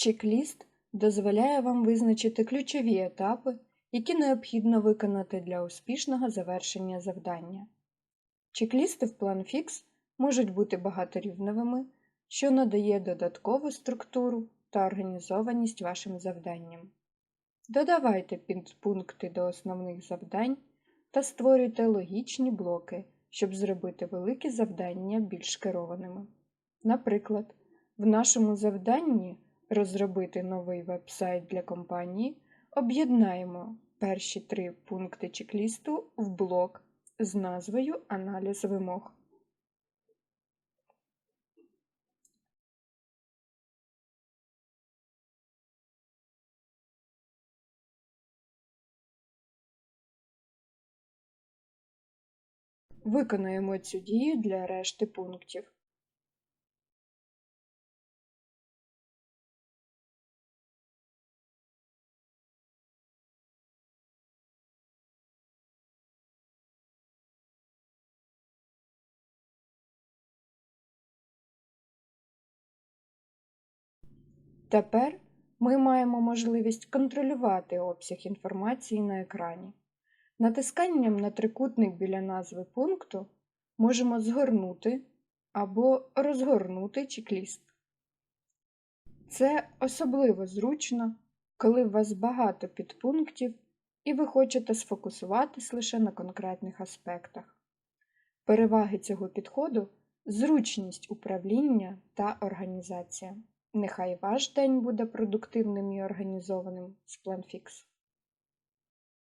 Чек-ліст дозволяє вам визначити ключові етапи, які необхідно виконати для успішного завершення завдання. Чек-лісти в PlanFix можуть бути багаторівневими, що надає додаткову структуру та організованість вашим завданням. Додавайте підпункти до основних завдань та створюйте логічні блоки, щоб зробити великі завдання більш керованими. Наприклад, в нашому завданні розробити новий веб-сайт для компанії об'єднаємо перші три пункти чек-лісту в блок з назвою Аналіз вимог. Виконуємо цю дію для решти пунктів. Тепер ми маємо можливість контролювати обсяг інформації на екрані. Натисканням на трикутник біля назви пункту можемо згорнути або розгорнути чек-ліст. Це особливо зручно, коли у вас багато підпунктів і ви хочете сфокусуватись лише на конкретних аспектах. Переваги цього підходу зручність управління та організація. Нехай ваш день буде продуктивним і організованим з PlanFix.